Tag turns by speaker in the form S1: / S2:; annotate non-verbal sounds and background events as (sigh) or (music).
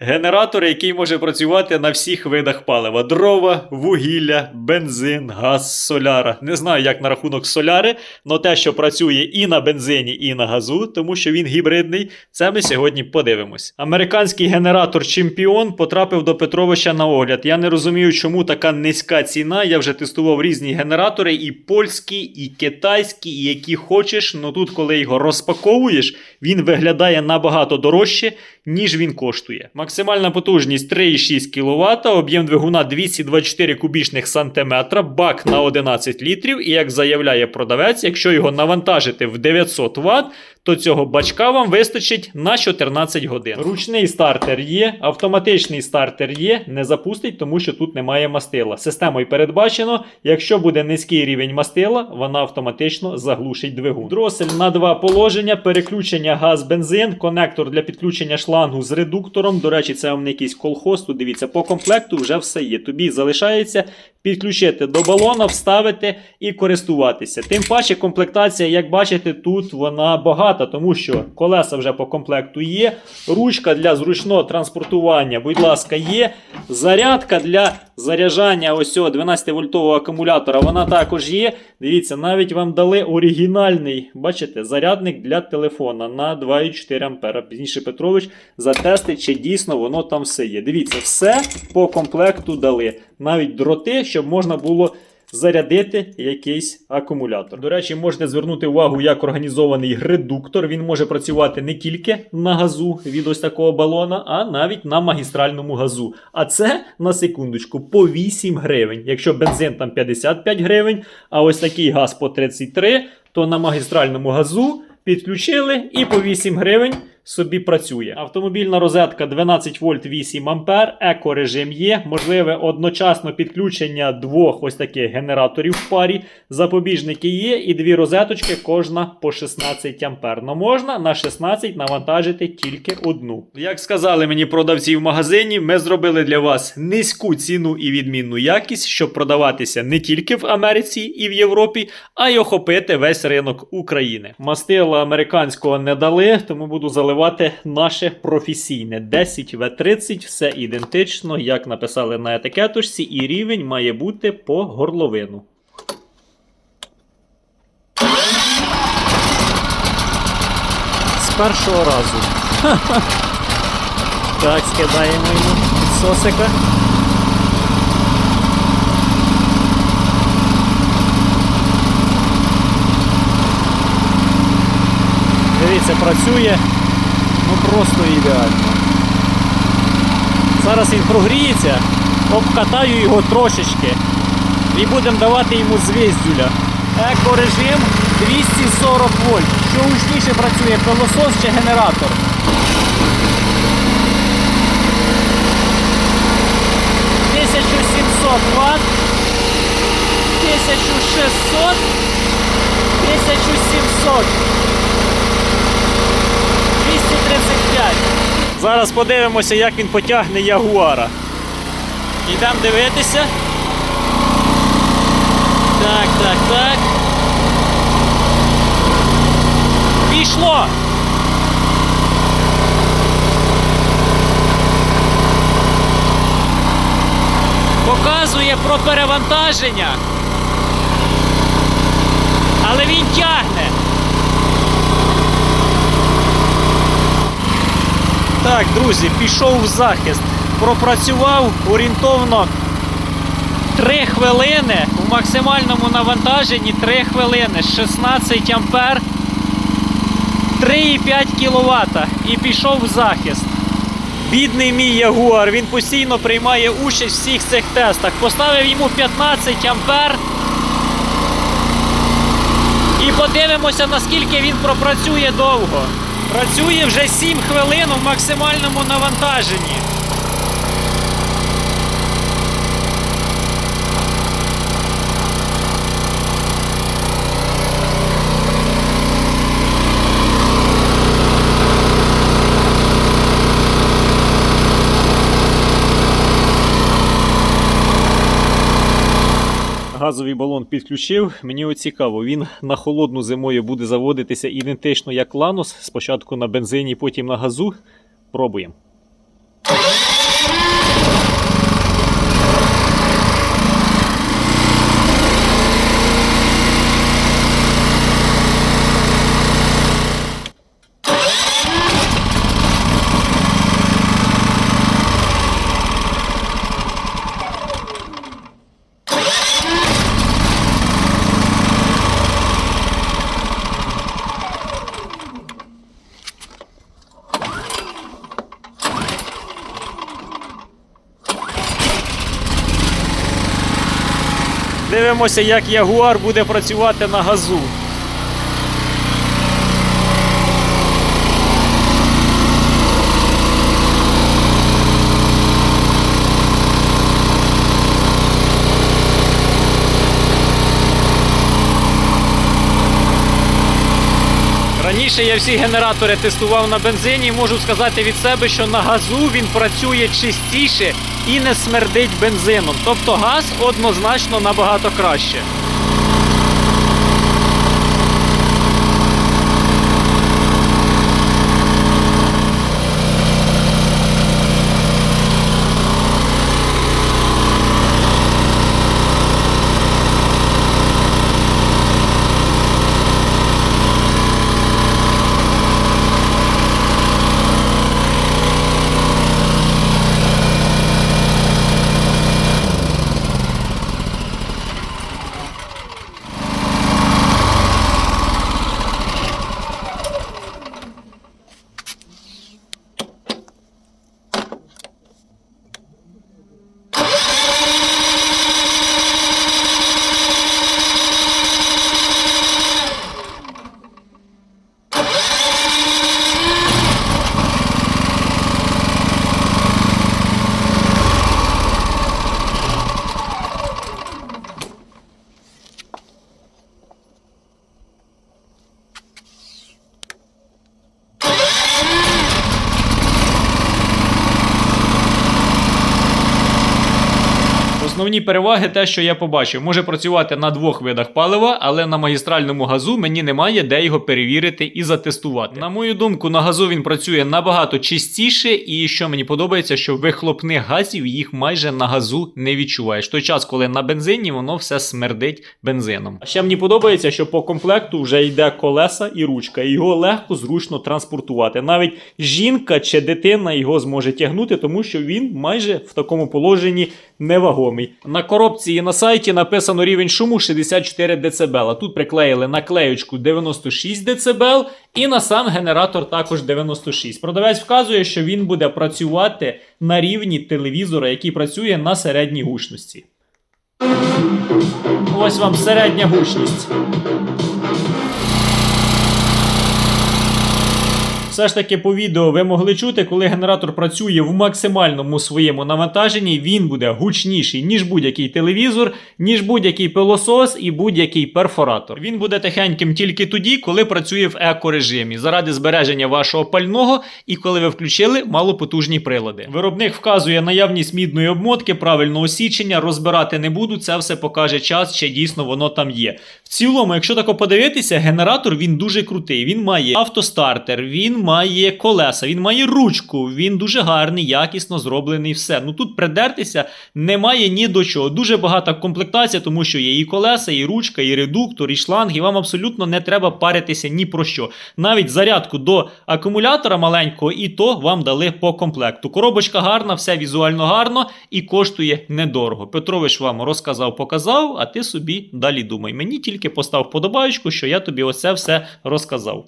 S1: Генератор, який може працювати на всіх видах палива: дрова, вугілля, бензин, газ, соляра. Не знаю, як на рахунок соляри, але те, що працює і на бензині, і на газу, тому що він гібридний, це ми сьогодні подивимось. Американський генератор Чемпіон потрапив до Петровича на огляд. Я не розумію, чому така низька ціна. Я вже тестував різні генератори, і польські, і китайські, і які хочеш. Ну тут, коли його розпаковуєш, він виглядає набагато дорожче, ніж він коштує. Максимальна потужність 3,6 кВт, об'єм двигуна 224 кубічних сантиметра, бак на 11 літрів. І як заявляє продавець, якщо його навантажити в 900 Вт, то цього бачка вам вистачить на 14 годин. Ручний стартер є, автоматичний стартер є, не запустить, тому що тут немає мастила. Системою передбачено, якщо буде низький рівень мастила, вона автоматично заглушить двигун. Дросель на два положення, переключення газ-бензин, конектор для підключення шлангу з редуктором. До речі, це вам не якийсь колхоз. Тут дивіться, по комплекту вже все є. Тобі залишається підключити до балона, вставити і користуватися. Тим паче комплектація, як бачите, тут вона багата, тому що колеса вже по комплекту є. Ручка для зручного транспортування, будь ласка, є. Зарядка для заряджання ось цього 12-вольтового акумулятора, вона також є. Дивіться, навіть вам дали оригінальний, бачите, зарядник для телефона на 2,4 А. Пізніше Петрович затестить, чи дійсно воно там все є. Дивіться, все по комплекту дали. Навіть дроти, щоб можна було зарядити якийсь акумулятор. До речі, можете звернути увагу, як організований редуктор. Він може працювати не тільки на газу від ось такого балона, а навіть на магістральному газу. А це на секундочку по 8 гривень. Якщо бензин там 55 гривень, а ось такий газ по 33, то на магістральному газу підключили і по 8 гривень собі працює. Автомобільна розетка 12 вольт 8 ампер, еко-режим є, можливе одночасно підключення двох ось таких генераторів в парі. Запобіжники є, і дві розеточки, кожна по 16 ампер. Но можна на 16 навантажити тільки одну. Як сказали мені продавці в магазині, ми зробили для вас низьку ціну і відмінну якість, щоб продаватися не тільки в Америці і в Європі, а й охопити весь ринок України. Мастила американського не дали, тому буду заливати наше професійне 10 в 30 все ідентично, як написали на етикеточці, і рівень має бути по горловину. З першого разу. (laughs) Так, скидаємо йому підсосика. Дивіться, працює ну просто ідеально. Зараз він прогріється, обкатаю його трошечки і будемо давати йому звіздюля. Екорежим 240 вольт. Що гучніше працює, пилосос чи генератор? Ватт, 1600, 1700. Зараз подивимося, як він потягне ягуара. Йдемо дивитися. Так, так, так. Пішло! Показує про перевантаження. Але він тягне. Так, друзі, пішов в захист. Пропрацював орієнтовно 3 хвилини у максимальному навантаженні 3 хвилини 16 ампер 3,5 кВт і пішов в захист. Бідний мій ягуар, він постійно приймає участь в всіх цих тестах. Поставив йому 15 ампер. І подивимося, наскільки він пропрацює довго. Працює вже 7 хвилин у максимальному навантаженні. Газовий балон підключив. Мені цікаво, він на холодну зимою буде заводитися ідентично як Ланос. Спочатку на бензині, потім на газу. Пробуємо. Дивимося, як Ягуар буде працювати на газу. Раніше я всі генератори тестував на бензині можу сказати від себе, що на газу він працює чистіше і не смердить бензином. Тобто газ однозначно набагато краще. Основні переваги те, що я побачив, може працювати на двох видах палива, але на магістральному газу мені немає де його перевірити і затестувати. На мою думку, на газу він працює набагато чистіше, і що мені подобається, що вихлопних газів їх майже на газу не відчуваєш. Той час, коли на бензині воно все смердить бензином. А ще мені подобається, що по комплекту вже йде колеса і ручка, і його легко зручно транспортувати. Навіть жінка чи дитина його зможе тягнути, тому що він майже в такому положенні невагомий. На коробці і на сайті написано рівень шуму 64 дБ. Тут приклеїли наклеючку 96 дБ і на сам генератор також 96. Продавець вказує, що він буде працювати на рівні телевізора, який працює на середній гучності. Ось вам середня гучність. Все ж таки по відео ви могли чути, коли генератор працює в максимальному своєму навантаженні, він буде гучніший, ніж будь-який телевізор, ніж будь-який пилосос і будь-який перфоратор. Він буде тихеньким тільки тоді, коли працює в еко-режимі, заради збереження вашого пального і коли ви включили малопотужні прилади. Виробник вказує наявність мідної обмотки, правильного січення, розбирати не буду, це все покаже час, чи дійсно воно там є. В цілому, якщо так подивитися, генератор він дуже крутий. Він має автостартер, він має колеса, він має ручку, він дуже гарний, якісно зроблений. Все. Ну тут придертися немає ні до чого. Дуже багата комплектація, тому що є і колеса, і ручка, і редуктор, і шланг, і вам абсолютно не треба паритися ні про що. Навіть зарядку до акумулятора маленького, і то вам дали по комплекту. Коробочка гарна, все візуально гарно і коштує недорого. Петрович вам розказав, показав, а ти собі далі думай. Мені тільки постав подобаючку, що я тобі оце все розказав.